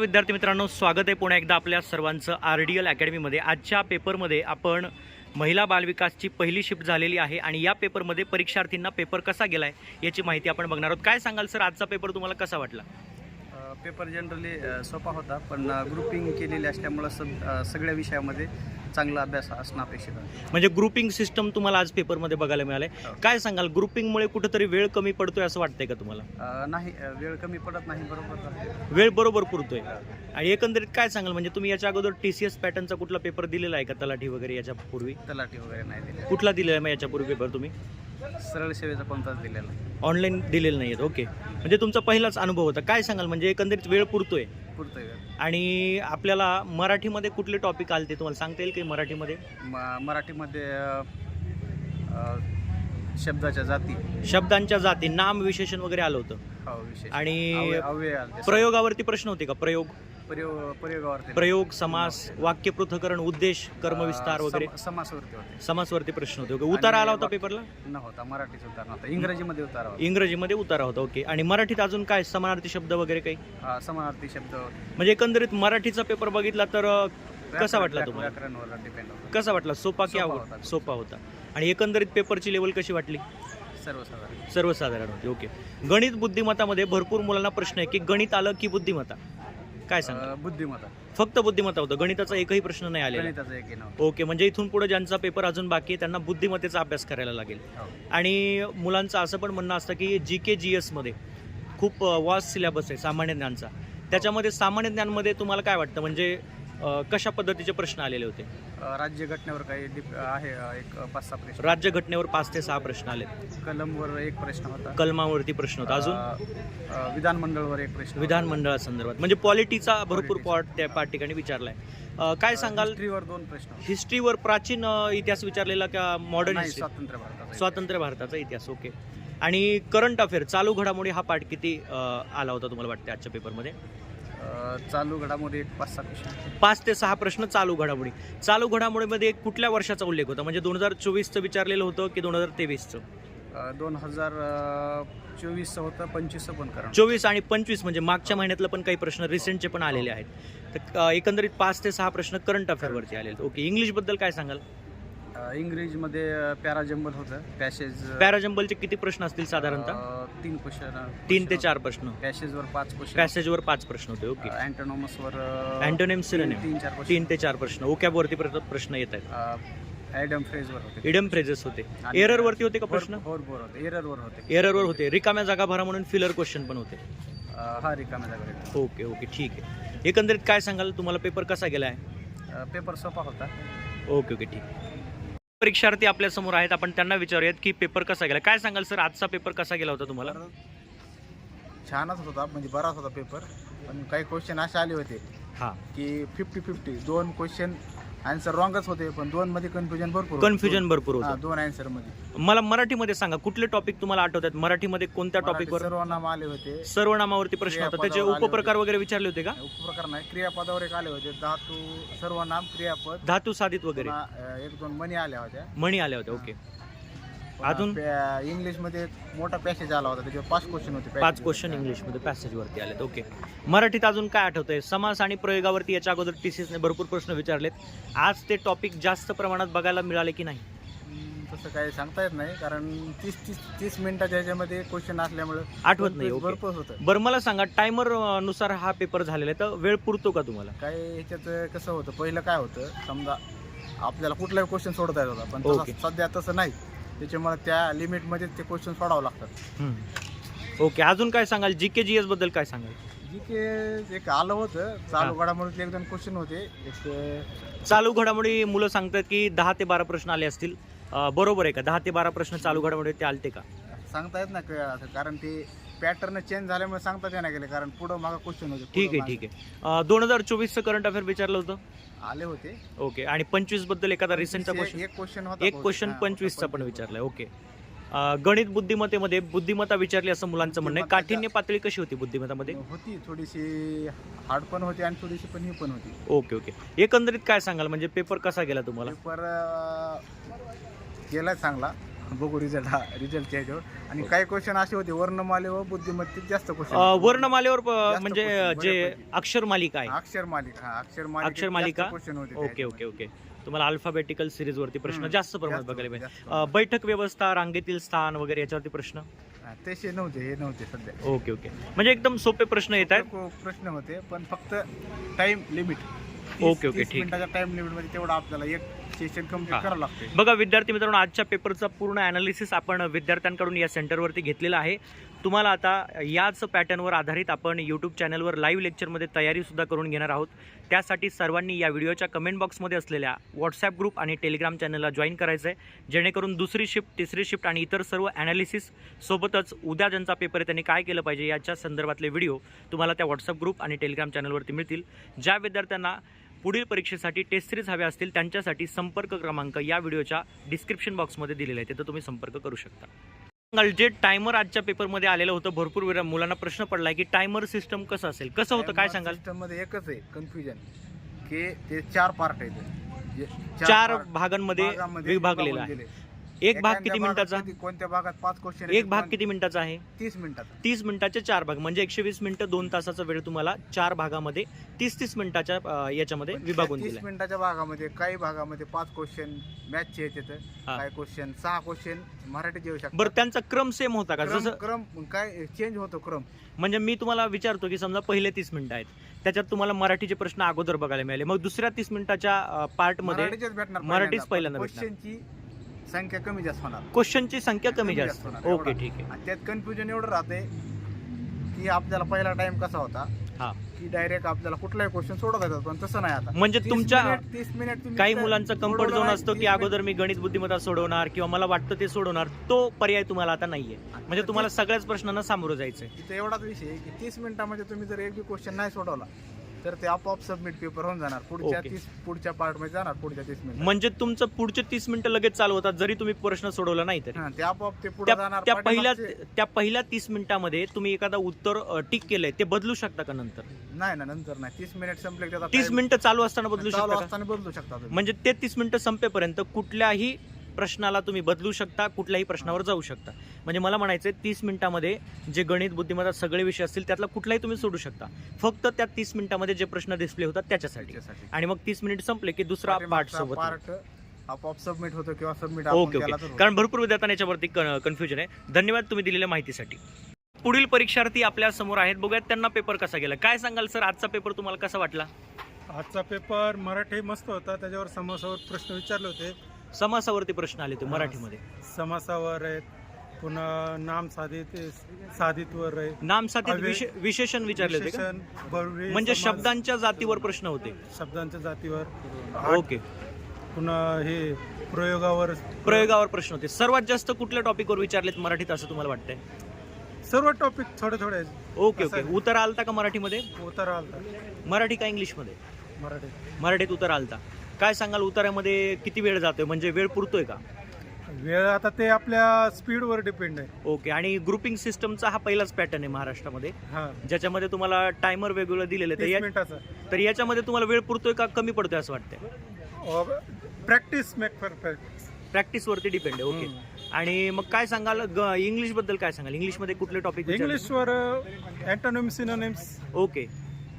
विद्यार्थी मित्रांनो स्वागत आहे पुन्हा एकदा आपल्या सर्वांचं आर डी एल अकॅडमीमध्ये. आजच्या पेपरमध्ये आपण महिला बालविकासची पहिली शिफ्ट झालेली आहे आणि या पेपरमध्ये परीक्षार्थींना पेपर कसा गेलाय याची माहिती आपण बघणार आहोत. काय सांगाल सर? आजचा पेपर तुम्हाला कसा वाटला? पेपर जनरली सोपा होता पण ग्रुपिंग केलेली असल्यामुळं अ, सगळ्या विषयामध्ये चांगला अभ्यास असणं अपेक्षित आहे. म्हणजे ग्रुपिंग सिस्टम तुम्हाला आज पेपरमध्ये बघायला मिळालंय. हो. काय सांगाल? ग्रुपिंगमुळे कुठेतरी वेळ कमी पडतोय असं वाटतंय का तुम्हाला? अ, नाही अ, वेळ कमी पडत नाही बरोबर. आहे. वेळ बरोबर पुरतोय. आणि एकंदरीत काय सांगाल? म्हणजे तुम्ही याच्या अगोदर टी सी एस पॅटर्नचा कुठला पेपर दिलेला आहे का? तलाठी वगैरे याच्या पूर्वी? तलाठी वगैरे नाही दिले कुठला दिलेला आहे मग याच्यापूर्वी पेपर तुम्ही? सरळ सेवेचा कोणताच दिलेला? नाही ऑनलाईन दिलेलं नाही ओके म्हणजे तुमचा पहिलाच अनुभव होता. काय सांगाल? म्हणजे एकंदरीत वेळ पुरतोय. पुरतं वेळ. आणि आपल्याला मराठीमध्ये कुठले टॉपिक आले ते तुम्हाला सांगता येईल की मराठीमध्ये? म- मराठीमध्ये अ, अ, शब्दाच्या जाती. शब्दांच्या जाती. नाम विशेषण वगैरे आलं होतं. हा विषय आणि अव्यय- अव्यय आलते. प्रयोगावरती प्रश्न होते का? प्रयोग? प्रयोग प्रयोगावरती. प्रयोग समास वाक्य पृथकरण उद्देश कर्मविस्तार वगैरे सम- समासवरती होते. समासवरती प्रश्न होते. ओके उतारा आला होता पेपरला नव्हता मराठीचा उतार नव्हता. इंग्रजीमध्ये उतारा होता. इंग्रजीमध्ये उतारा होता ओके. आणि मराठीत अजून काय? समानार्थी शब्द वगैरे काही? समानार्थी शब्द. म्हणजे एकंदरीत मराठीचा पेपर बघितला तर अ, कसा वाटला व्याकरण- तुम्हाला? व्याकरणवर डिपेंड होतं. कसा वाटला? सोपा की सोपा अवघड होता. सोपा होता. आणि एकंदरीत पेपरची लेवल कशी वाटली? सर्वसाधारण. सर्वसाधारण होती ओके. गणित बुद्धिमत्तामध्ये भरपूर मुलांना प्रश्न आहे की गणित आलं की बुद्धिमत्ता? काय सांगा बुद्धिमत्ता. फक्त बुद्धिमत्ता होतं? गणिताचा एकही प्रश्न नाही आलेला? गणिताचं एक नाव ओके म्हणजे इथून पुढे ज्यांचा पेपर अजून बाकी आहे त्यांना बुद्धिमत्तेचा अभ्यास करायला लागेल. हो. आणि मुलांचं असं पण म्हणणं असतं की जी के जी एसमध्ये खूप वास्ट सिलेबस आहे सामान्य ज्ञानचा. त्याच्यामध्ये सामान्य ज्ञानमध्ये तुम्हाला काय वाटतं? म्हणजे कशा पद्धतीचे प्रश्न आलेले होते? राज्य घटनेवर काही डिप आहे एक पाच सहा प्रश्न. राज्य घटनेवर पाच ते सहा प्रश्न आले कलमवर एक प्रश्न होता. कलमावरती प्रश्न होता. अजून? विधानमंडळवर एक प्रश्न विधानमंडळासंदर्भात म्हणजे पॉलिटीचा भरपूर. पॉट त्या पाठ ठिकाणी विचारलाय. अ, काय सांगाल? हिस्ट्रीवर दोन प्रश्न. हिस्ट्रीवर प्राचीन अ, इतिहास विचारलेला का मॉडर्न नाही, हिस्ट्री स्वातंत्र्य भारताचा स्वातंत्र्य भारताचा इतिहास ओके. आणि करंट अफेअर चालू घडामोडी हा पाठ किती अ, आला होता तुम्हाला वाटतं आजच्या पेपरमध्ये चालू घडामोडी एक पाच सहा प्रश्न. पाच ते सहा प्रश्न चालू घडामोडी. चालू घडामोडीमध्ये कुठल्या वर्षाचा उल्लेख होता? म्हणजे दोन हजार चोवीसचं विचारलेलं होतं की दोन हजार तेवीसचं? दोन हजार चोवीसचं होतं पंचवीसचं पण करा चोवीस आणि पंचवीस म्हणजे मागच्या महिन्यातलं पण काही प्रश्न रिसेंटचे पण आलेले आहेत. तर अ, एकंदरीत पाच ते सहा प्रश्न करंट अफेअरवरती आलेले ओके इंग्लिशबद्दल काय सांगाल? इंग्रजीमध्ये पॅराजंबल होतं. पॅसेज पॅराजंबलचे किती प्रश्न असतील साधारणतः? तीन क्वेश्चन तीन ते चार प्रश्न. पॅसेजवर पाच क्वेश्चन. पॅसेजवर पाच प्रश्न होते ओके. अँटोनॉमसवर अँटोनेम सिरोनेम तीन चार तीन ते चार प्रश्न. ओकॅबवरती प्र- प्रश्न येत आहेत. ॲडम फ्रेजवर होते. इडम फ्रेजेस होते. आणि एरर वरती होते का प्रश्न? बोर बोर होते. एररवर होते. एररवर होते. रिकाम्या जागा भरा म्हणून फिलर क्वेश्चन पण होते. अ, हा रिकाम्या जागा. Okay okay. ठीक आहे. एकंदरीत काय सांगाल? तुम्हाला पेपर कसा गेला आहे अ, पेपर सोपा होता. Okay okay. ठीक. परीक्षार्थी आपल्यासमोर आहेत. आपण त्यांना विचारूयात की पेपर कसा गेला? काय सांगाल सर आजचा पेपर कसा गेला होता तुम्हाला? छानच होता. म्हणजे बराच होता पेपर पण काही क्वेश्चन असे आले होते हा. की फिफ्टी फिफ्टी दोन क्वेश्चन आन्सर रॉंगच होते पण दोन मध्ये कन्फ्युजन भरपूर होतं. कन्फ्युजन भरपूर हा, होतं दोन आन्सरमध्ये. मला मराठीमध्ये सांगा कुठले टॉपिक तुम्हाला आठवतात? मराठीमध्ये कोणत्या मराठी टॉपिकवर सर्व नाम आले होते. सर्वनामावरती प्रश्न होता. त्याचे क्रियापदावर आले उपप्रकार. वगैरे विचारले होते का? उपप्रकार नाही क्रियापदावर एक आले होते. धातू सर्वनाम क्रियापद. धातू साधित वगैरे. पुन्हा, अ, एक दोन मनी आल्या होत्या. म्हणी आल्या होत्या ओके. अजून? इंग्लिशमध्ये मोठा पॅसेज आला होता त्याच्यावर पाच क्वेश्चन होते पाच क्वेश्चन वर. इंग्लिशमध्ये पॅसेजवरती आलेत. ओके मराठीत अजून काय आठवतंय? समास आणि प्रयोगावरती याच्या अगोदर टी ने भरपूर प्रश्न विचारलेत. आज ते टॉपिक जास्त प्रमाणात बघायला मिळाले की नाही? तसं काही सांगता येत नाही कारण तीस तीस तीस मिनिटाच्या ह्याच्यामध्ये क्वेश्चन असल्यामुळे आठवत नाही भरपूर होतं. बरं मला सांगा टायमरनुसार हा पेपर झालेला आहे तर वेळ पुरतो का तुम्हाला? काय ह्याच्यात कसं होतं पहिलं काय होतं समजा आपल्याला कुठलाही क्वेश्चन सोडता येत होता पण. सध्या तसं नाही. त्याच्यामुळे त्या लिमिटमध्ये ते क्वेश्चन सोडावं लागतात. ओके अजून काय सांगाल? जी के जी एसबद्दल काय सांगाल? जी के एक आलं होतं. चालू घडामोडीतले एक दोन क्वेश्चन होते. एक अं, चालू घडामोडी मुलं सांगतात की दहा ते बारा प्रश्न आले असतील. अं, बरोबर आहे का? दहा ते बारा प्रश्न चालू घडामोडी ते आलते का? सांगता येत का- असं कारण ते पॅटर्न चेंज झाल्यामुळे सांगता येणार गेले कारण पुढं मागं क्वेश्चन होते ठीक आहे ठीक आहे. दोन हजार चोवीसचं करंट अफेअर विचारलं होतं? आले होते. ओके आणि पंचवीसबद्दल एखादा रिसेंटचा क्वेश्चन एक क्वेश्चन होता एक. क्वेश्चन पंचवीसचा पण विचारलाय ओके. गणित बुद्धिमत्तेमध्ये बुद्धिमत्ता विचारली असं मुलांचं म्हणणं आहे. काठिण्य पातळी कशी होती बुद्धिमत्तामध्ये? होती थोडीशी हार्ड पण होती आणि थोडीशी पण ही पण होती. Okay okay. एकंदरीत काय सांगाल? म्हणजे पेपर कसा गेला तुम्हाला? पेपर गेला चांगला. बघू रिझल्ट हा रिझल्टच्या ह्याच्यावर आणि काही क्वेश्चन असे होते वर्णमाले व बुद्धिमत्तेत जास्त अ, क्वेश्चन वर्णमालेवर प- म्हणजे जे. अक्षर मालिका आहे. अक्षर मालिका हा अक्षर मालिका अक्षर मालिका? क्वेश्चन होते ओके ओके ओके. तुम्हाला अल्फाबेटिकल सिरीज वरती प्रश्न हम्म, जास्त प्रमाणात जास्त, बघायला जास्त. अ, बैठक व्यवस्था रांगेतील स्थान वगैरे याच्यावरती प्रश्न? तसे नव्हते हे नव्हते सध्या. Okay okay. म्हणजे एकदम सोपे प्रश्न येत आहेत. खूप प्रश्न होते पण फक्त टाइम लिमिट ओके, ओके, ठीक. मिनिटाच्या टाइम लिमिटमध्ये तेवढं आपल्याला एक सेशन. कंप्लीट करावं लागते बघा विद्यार्थी मित्रांनो आजच्या पेपरचा पूर्ण अनालिसिस आपण विद्यार्थ्यांकडून या सेंटरवरती घेतलेला आहे. तुम्हाला आता याच पॅटर्नवर आधारित आपण यूट्यूब चॅनलवर लाईव्ह लेक्चरमध्ये तयारीसुद्धा करून घेणार आहोत. त्यासाठी सर्वांनी या व्हिडिओच्या कमेंट बॉक्समध्ये असलेल्या व्हॉट्सॲप ग्रुप आणि टेलिग्राम चॅनलला जॉईन करायचं आहे जेणेकरून दुसरी शिफ्ट तिसरी शिफ्ट आणि इतर सर्व ॲनालिसिस सोबतच उद्या ज्यांचा पेपर आहे त्यांनी काय केलं पाहिजे याच्या संदर्भातले व्हिडिओ तुम्हाला त्या व्हॉट्सअप ग्रुप आणि टेलिग्राम चॅनलवरती मिळतील. ज्या विद्यार्थ्यांना पुढील परीक्षेसाठी टेस्ट सिरीज हव्या असतील त्यांच्यासाठी संपर्क क्रमांक या व्हिडिओच्या डिस्क्रिप्शन बॉक्समध्ये दिलेला आहे तिथं तुम्ही संपर्क करू शकता. सांगाल, जे टायमर आजच्या पेपरमध्ये आलेलं होतं भरपूर वेळा मुलांना प्रश्न पडलाय की टायमर सिस्टम कसं असेल? कसं होतं? काय सांगाल? सिस्टममध्ये एकच आहे कन्फ्युजन की ते चार पार्ट आहेत. चार भागांमध्ये विभागलेला आहे. एक भाग एखाद्या किती भागात मिनिटाचा? कोणत्या भागात पाच क्वेश्चन एक भाग किती मिनिटाचा आहे? तीस मिनिटाचा. तीस मिनिटाचे चार भाग म्हणजे एकशे वीस मिनिटं दोन तासाचा वेळ तुम्हाला चार भागामध्ये तीस तीस मिनिटाच्या अं, याच्यामध्ये विभागून तीस मिनिटाच्या भागामध्ये काही भागामध्ये पाच क्वेश्चन मॅथचे येतात. हा. काही क्वेश्चन सहा क्वेश्चन मराठीचे येऊ शकतात. बरं त्यांचा क्रम सेम होता का? क्रम जसं क्रम काय चेंज होतो क्रम? म्हणजे मी तुम्हाला विचारतो की समजा पहिले तीस मिनिटं आहेत त्याच्यात तुम्हाला मराठीचे प्रश्न अगोदर बघायला मिळाले मग दुसऱ्या तीस मिनिटाच्या पार्टमध्ये मराठीचेच भेटणार मराठीच पहिल्यांदा. भेटणार. क्वेश्चनची संख्या कमी जास्त होणार. क्वेश्चनची संख्या कमी जास्त. होणार, ओके एवढा. ठीक आहे. आणि त्यात कन्फ्युजन एवढं राहते की आपल्याला पहिला टाइम कसा होता? हा. की डायरेक्ट आपल्याला कुठलाही क्वेश्चन सोडत येतात पण तसं नाही आता. म्हणजे 30 तुमच्या मिनिट- 30 मिनिट तुम्ही काही मुलांचा कम्फर्ट झोन असतो की 30 अगोदर मी गणित बुद्धिमत्ता सोडवणार किंवा मला वाटतं ते सोडवणार तो पर्याय तुम्हाला आता नाहीये. म्हणजे तुम्हाला सगळ्याच प्रश्नांना सामोरं जायचंय. इथं एवढाच विषय आहे की तीस मिनिटामध्ये तुम्ही जर एक बी क्वेश्चन नाही सोडवला तर ते आपोआप सबमिट पेपर होऊन जाणार. पुढच्या Okay. तीस पुढच्या पार्टमध्ये जाणार पुढच्या तीस मिनिट म्हणजे तुमचं पुढचे तीस मिनिटं लगेच चालू होतात जरी तुम्ही प्रश्न सोडवला नाही तरी. ते आपोआप ते पुढे त्या जाणार त्या पहिल्या पाठीमागचे- त्या पहिल्या तीस मिनिटामध्ये तुम्ही एखादा उत्तर अ, टिक केलंय ते बदलू शकता का नंतर? नाही ना नंतर नाही. तीस मिनिट संपले की त्याचा तीस time मिनिटं चालू असताना बदलू चालू शकता का? असताना बदलू शकता तुम्ही. म्हणजे ते तीस मिनिटं संपेपर्यंत कुठल्याही प्रश्नाला तुम्ही बदलू शकता कुठल्याही प्रश्नावर जाऊ शकता. म्हणजे मला म्हणायचं तीस मिनिटामध्ये जे गणित बुद्धिमत्ता सगळे विषय असतील त्यातला कुठलाही तुम्ही सोडू शकता. फक्त त्या तीस मिनिटामध्ये जे प्रश्न डिस्प्ले होतात त्याच्यासाठी. आणि मग तीस मिनिट संपले की दुसरा पार्ट सोबत आपोआप सबमिट होतो किंवा सबमिट ओके ओके. कारण भरपूर विद्यार्थ्यांना याच्यावरती कन्फ्युजन आहे. धन्यवाद तुम्ही दिलेल्या माहितीसाठी. पुढील परीक्षार्थी आपल्यासमोर आहेत. बघूयात त्यांना पेपर कसा गेला. काय सांगाल सर आजचा पेपर तुम्हाला कसा वाटला? आजचा पेपर मराठी मस्त होता. त्याच्यावर समासावर प्रश्न विचारले होते. समासावरती प्रश्न आले होते मराठीमध्ये. समासावर आहेत. पुन्हा नाम साधित साधितवर आहे नाम साधित अवे- विशे- विशेषण विचारले होते का? विशेषण बहुव्रीही म्हणजे समास, शब्दांच्या जातीवर प्रश्न होते. शब्दांच्या जातीवर. ओके. पुन्हा हे प्रयोगावर प्रयोगावर प्रश्न होते. सर्वात जास्त कुठल्या टॉपिकवर विचारलेत मराठीत असं तुम्हाला वाटतंय? सर्व टॉपिक थोडे थोडे ओके ओके. उतर आलता का मराठीमध्ये? उतार आलता. मराठी का इंग्लिशमध्ये? मराठी. मराठीत उतर आलता. काय सांगाल उतारामध्ये किती वेळ जातोय? म्हणजे वेळ पुरतोय का? वेळ आता ते आपल्या स्पीडवर डिपेंड आहे. ओके आणि ग्रुपिंग सिस्टमचा हा पहिलाच पॅटर्न आहे महाराष्ट्रामध्ये. हा. ज्याच्यामध्ये तुम्हाला टायमर वेगवेगळं दिलेलं आहे. तर तीस या- मिनिटाचा. तर याच्यामध्ये तुम्हाला वेळ पुरतोय का कमी पडतोय असं वाटतंय? प्रॅक्टिस मेक परफेक्ट प्रॅक्टिसवरती डिपेंड आहे. ओके. आणि मग काय सांगाल? इंग्लिशबद्दल काय सांगाल? इंग्लिशमध्ये कुठले टॉपिक इंग्लिशवर अँटोनिम सिनोनिम्स ओके.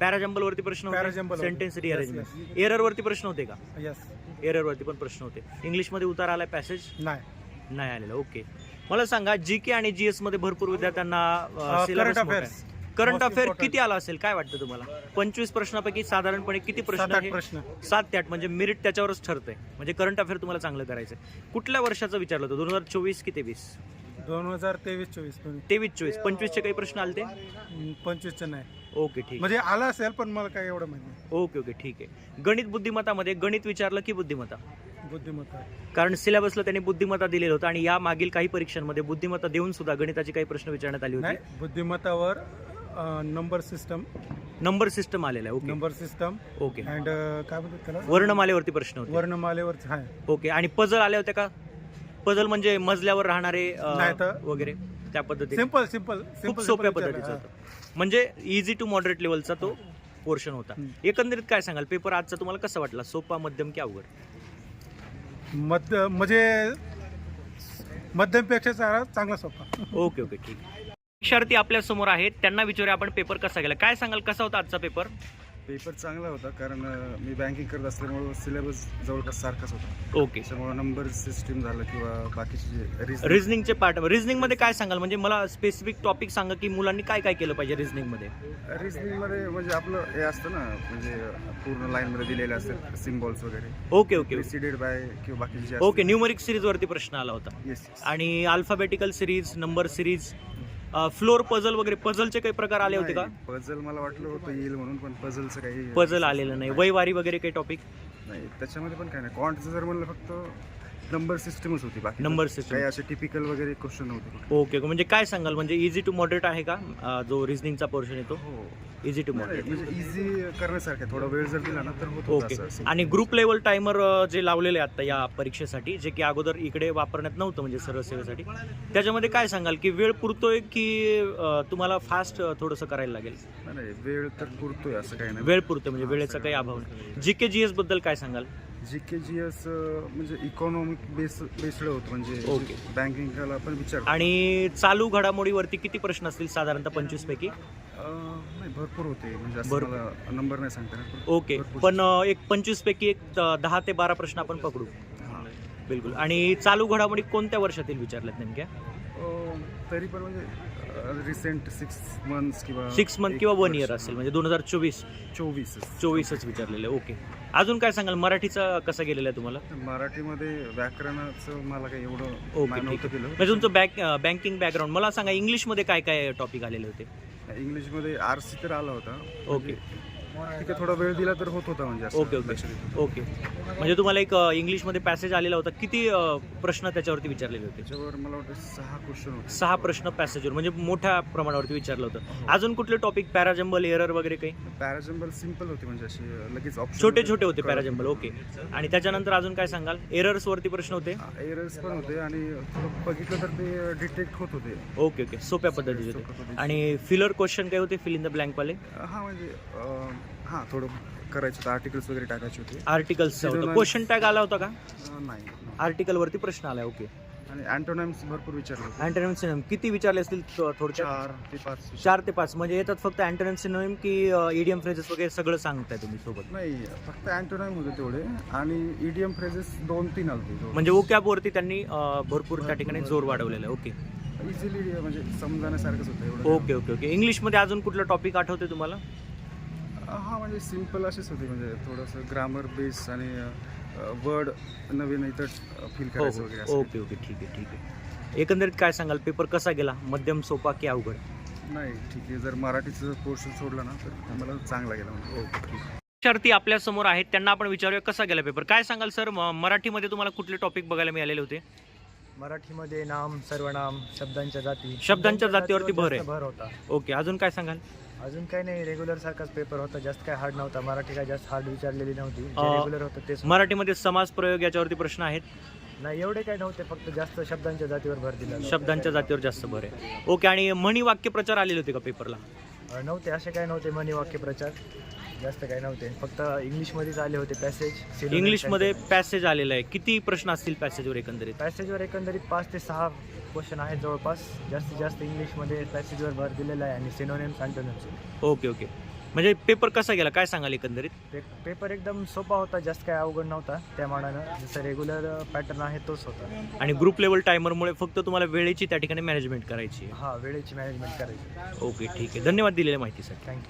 पॅराजम्बल वरती प्रश्न होते. सेंटेन्स Yes, रिअरेंजमेंट एरर वरती प्रश्न होते का? यस एरर वरती पण प्रश्न होते. इंग्लिशमध्ये उतार आलाय पॅसेज नाही. नाही आलेला. ओके मला सांगा जी के आणि जीएसमध्ये भरपूर विद्यार्थ्यांना current affairs current most affair important. किती आला असेल? काय वाटतं तुम्हाला? पंचवीस प्रश्नापैकी साधारणपणे किती सात प्रश्न आठ हे- प्रश्न. सात ते आठ म्हणजे मेरिट त्याच्यावरच ठरतंय. म्हणजे करंट अफेअर तुम्हाला चांगलं करायचं कुठल्या वर्षाचं विचारलं होतं? दोन हजार चोवीस की तेवीस? दोन हजार तेवीस चोवीस. तेवीस चोवीस. पंचवीसचे काही प्रश्न आले ते पंचवीसचं नाही. ओके ठीक. म्हणजे आला असेल पण मला काही एवढं माहिती नाही. ओके ओके ठीक आहे. गणित बुद्धिमत्तामध्ये गणित विचारलं की बुद्धिमत्ता? बुद्धिमत्ता. कारण सिलेबसला त्यांनी बुद्धिमत्ता दिलेलं होतं आणि या मागील काही परीक्षांमध्ये बुद्धिमत्ता देऊन सुद्धा गणिताची काही प्रश्न विचारण्यात आली नाही होती बुद्धिमत्तावर नंबर सिस्टम नंबर सिस्टम आलेला आहे okay. Number system okay. And काय म्हणतात त्याला? वर्णमालेवरती प्रश्न होते. वर्णमालेवर आहे ओके आणि पजल आले होते का? पजल म्हणजे मजल्यावर राहणारे अ, वगैरे त्या पद्धतीने सिंपल सिंपल खूप सोप्या पद्धतीचा होता. म्हणजे इझी टू मॉडरेट लेवलचा तो पोर्शन होता. हम्म. एकंदरीत काय सांगाल? पेपर आजचा तुम्हाला कसा वाटला? सोपा मध्यम की अवघड? मध्य म्हणजे मध्यमपेक्षा चांगला चांगला सोपा. ओके ओके ठीक. परीक्षार्थी आपल्यासमोर आहेत. त्यांना विचारूया आपण पेपर कसा गेला? काय सांगाल? कसा होता आजचा पेपर पेपर चांगला होता कारण अ, मी बँकिंग करत असल्यामुळं सिलेबस जवळपास सारखाच होता. ओके त्याच्यामुळं नंबर सिस्टीम झालं किंवा बाकीचे जे reasoning- रिझनिंगचे पार्ट रिझनिंगमध्ये काय सांगाल? म्हणजे मला स्पेसिफिक टॉपिक सांगा की मुलांनी काय काय केलं पाहिजे रिझनिंगमध्ये? Reasoning मध्ये म्हणजे आपलं हे असतं ना म्हणजे पूर्ण लाईनमध्ये दिलेले असतात सिम्बॉल्स वगैरे. ओके ओके प्रिसिडेड बाय किंवा बाकीचे ओके न्यूमरिक सिरीज वरती प्रश्न आला होता. येस आणि alphabetical series number series floor puzzle वगैरे पझलचे काही प्रकार आले होते का? पझल मला वाटलं होतं येईल म्हणून पण पझलचं काही पझल आलेलं नाही. वयवारी वगैरे काही टॉपिक नाही त्याच्यामध्ये पण काय नाही. क्वांटचं जर म्हणलं फक्त नंबर सिस्टमच होती बाकी. नंबर काही सिस्टम असे टिपिकल वगैरे क्वेश्चन नव्हते ओके म्हणजे काय सांगाल? म्हणजे इझी टू मॉडरेट आहे का? अं, जो रिझनिंगचा पोर्शन येतो? हो. इझी टू नाही, मॉडरेट म्हणजे इझी करण्यासारखं आहे. थोडा वेळ जर दिला ना तर होत ओके आणि ग्रुप लेवल टायमर जे लावलेले आता या परीक्षेसाठी जे की अगोदर इकडे वापरण्यात नव्हतं म्हणजे सर्व सेवेसाठी त्याच्यामध्ये काय सांगाल? की वेळ पुरतोय की अं, तुम्हाला फास्ट थोडंसं करायला लागेल? नाही वेळ तर पुरतोय असं काही नाही. वेळ पुरतोय म्हणजे वेळेचा काही अभाव नाही. जी के जी एसबद्दल काय सांगाल? जी के जी एस म्हणजे इकॉनॉमिक बेस बेस्ड होतं म्हणजे ओके. बँकिंगला पण विचार आणि चालू घडामोडीवरती किती प्रश्न असतील साधारणतः पंचवीस पैकी नाही भरपूर होते म्हणजे असं भरपूर. मला नंबर नाही सांगता येणार, पण ओके भरपूर. पण अं, एक पंचवीस पैकी एक अं, दहा ते बारा प्रश्न आपण पकडू हां. बिलकुल आणि चालू घडामोडी कोणत्या वर्षातील विचारल्यात नेमक्या अं, तरी पण म्हणजे रिसेंट सिक्स मंथ्स किंवा सिक्स मंथ एक किंवा वन वर्ष. इयर असेल म्हणजे दोन हजार चोवीस चोवीस चोवीसच विचारलेले ओके अजून काय सांगाल? मराठीचा कसा गेलेला आहे तुम्हाला? मराठीमध्ये व्याकरणाचं मला काही एवढं ओके, माहिती ठीक नव्हतं केलं म्हणजे तुमचं बँक बँकिंग बॅकग्राऊंड मला सांगा इंग्लिशमध्ये काय काय टॉपिक आलेले होते? इंग्लिशमध्ये आर सी तर आला होता. ओके. ठीक आहे थोडा वेळ दिला तर होत होता म्हणजे असं ओके, ओके. लक्षात येतं. ओके. म्हणजे तुम्हाला एक अ, इंग्लिशमध्ये पॅसेज आलेला होता. किती अ, प्रश्न त्याच्यावरती विचारलेले होते. त्याच्यावर मला वाटतं सहा क्वेश्चन होते. सहा प्रश्न पॅसेजवर म्हणजे मोठ्या प्रमाणावरती विचारलं होतं. अजून कुठले टॉपिक पॅराजंबल एरर वगैरे काही? पॅराजंबल सिंपल होते म्हणजे असे लगेच ऑप्शन छोटे छोटे होते. पॅराजंबल ओके आणि त्याच्यानंतर अजून काय सांगाल? एरर्स वरती प्रश्न होते? एरर्स पण होते आणि थोडं बघितलं तर ते डिटेक्ट होत होते. ओके ओके सोप्या पद्धतीचे होते. आणि फिलर क्वेश्चन काय होते? फिल इन द ब्लँक वाले? हा म्हणजे अं, हा थोडं करायचं होतं आर्टिकल्स वगैरे टाकायचे होते. आर्टिकल्स. क्वेश्चन टॅग आला होता का? अं, नाही आर्टिकल वरती प्रश्न आला ओके आणि अँटोनाम्स भरपूर विचारले होते. अँटोनिम सिनोनिम किती विचारले असतील थो- थोडक्यात? चार ते पाच चार ते पाच. म्हणजे येतात फक्त अँटोनिम सिनोनिम की इडियम फ्रेजेस वगैरे सगळं सांगताय तुम्ही सोबत? नाही फक्त अँटोनाम होते तेवढे. आणि ईडीएम फ्रेजेस दोन तीन आलते म्हणजे ओकॅब वरती त्यांनी अ, भरपूर त्या ठिकाणी जोर वाढवलेला आहे ओके इझिली म्हणजे समजाण्यासारखंच होतं एवढं. ओके ओके ओके इंग्लिशमध्ये अजून कुठलं टॉपिक आठवते तुम्हाला? हा म्हणजे सिंपल असेच होते म्हणजे थोडंसं ग्रामर बेस आणि वर्ड नवीन इथं फील हो करायचं वगैरे हो असं. Okay okay. ठीक आहे ठीक आहे. एकंदरीत काय सांगाल? पेपर कसा गेला? मध्यम सोपा की अवघड? नाही ठीक आहे. जर मराठीचं पोर्शन सोडलं ना तर मला चांगला गेला म्हणजे. विद्यार्थी आपल्यासमोर आहेत त्यांना आपण विचारूया कसा गेला पेपर काय सांगाल सर म- मराठीमध्ये तुम्हाला कुठले टॉपिक बघायला मिळालेले होते? मराठीमध्ये नाम सर्वनाम शब्दांच्या जाती. शब्दांच्या जातीवरती भर आहे. जास्त भर होता. ओके अजून काय सांगाल? अजून काही नाही रेग्युलर सारखाच पेपर होता जास्त काय हार्ड नव्हता. मराठी काय जास्त हार्ड विचारलेली नव्हती. अं, रेग्युलर होतं तेच मराठीमध्ये समाज प्रयोग याच्यावरती प्रश्न आहेत? नाही एवढे काय नव्हते फक्त जास्त शब्दांच्या जातीवर भर दिला. शब्दांच्या जातीवर जास्त भर आहे. ओके आणि म्हणी वाक्य प्रचार आलेले होते का पेपरला अं, नव्हते असे काय नव्हते मनी वाक्य प्रचार. जास्त काय नव्हते. फक्त इंग्लिशमध्येच आले होते पॅसेज इंग्लिशमध्ये पॅसेज आलेला आहे. किती प्रश्न असतील पॅसेजवर एकंदरीत? पॅसेजवर एकंदरीत पाच ते सहा क्वेश्चन आहेत जवळपास. जास्तीत जास्त इंग्लिशमध्ये पॅसेजवर भर दिलेला आहे आणि सिनोनिम्स अँटोनिम्स ओके ओके म्हणजे पेपर कसा गेला? काय सांगाल एकंदरीत? पे पेपर एकदम सोपा होता जास्त काय अवघड नव्हता. त्या मानानं जसं रेग्युलर पॅटर्न आहे तोच होता. आणि ग्रुप लेवल टायमरमुळे फक्त तुम्हाला वेळेची त्या ठिकाणी मॅनेजमेंट करायची हा वेळेची मॅनेजमेंट करायची. ओके ठीक आहे. धन्यवाद दिलेल्या माहितीसाठी. थँक्यू